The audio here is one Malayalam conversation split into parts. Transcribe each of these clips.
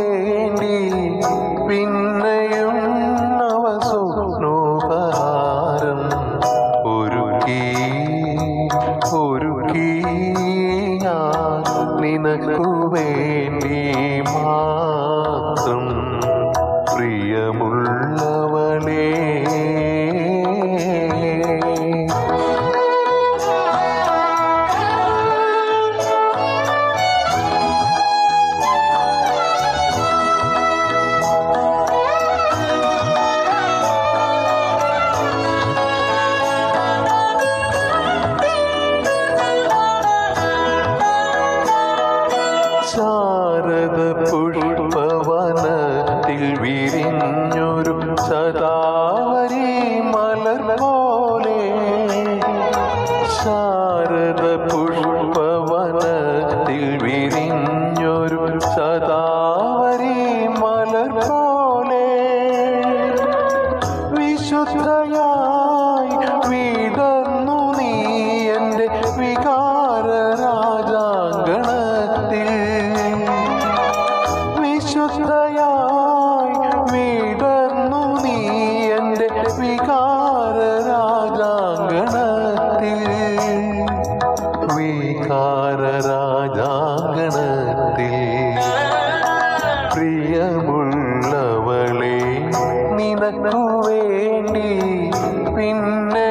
വേണ്ടി പിന്നെയും നവസുനോപഹാരം ഒരു ഒരുക്കി ഞാൻ നിനക്കു വേണ്ടി മാത്രം പ്രിയമുള്ളവളേ. ശാരദ പുഷ്പവനത്തിൽ വിരിഞ്ഞൊരു സദാവരി മലർ പോലെ. ശാരദ പുഷ്പവനത്തിൽ വിരിഞ്ഞൊരു സദാവരി പോലെ. വിശുദ്ധയായി വികാര രാജാങ്കണത്തിൽ വികാര രാജാങ്കണത്തിൽ പ്രിയമുള്ളവളെ നിനക്കു വേണ്ടി പിന്നെയും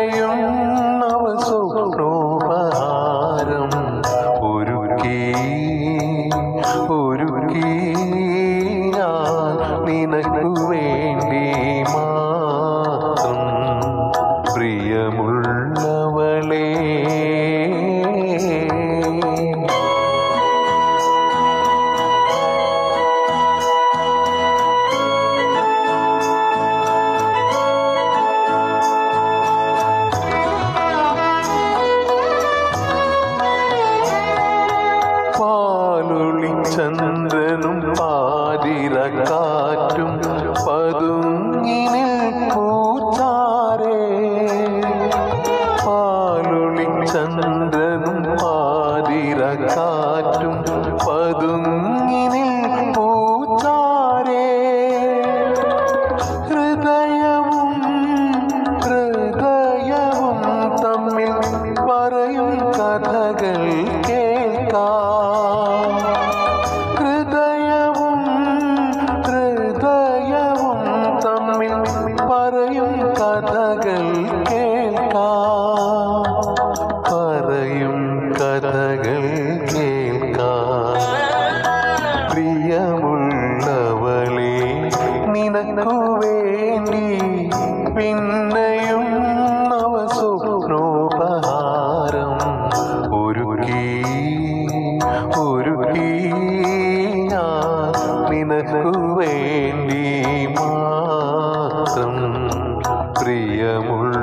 പാതിരക്കാറ്റും പതുങ്ങി പൂച്ചാരേ പാലൊളി ചന്ദ്രനും പാതിരക്കാറ്റും പതുങ്ങിനിൽ പൂച്ചാരേ ഹൃദയവും ഹൃദയവും തമ്മിൽ പറയും കഥകൾ പ്രിയമുള്ളവളെ നിനക്കു വേണ്ടി പിന്നെയും നവ സ്വപ്നോപഹാരം ഒരുക്കി ഒരുക്കി. ഞാൻ നിനക്കു വേണ്ടി മാത്രം പ്രിയമുള്ള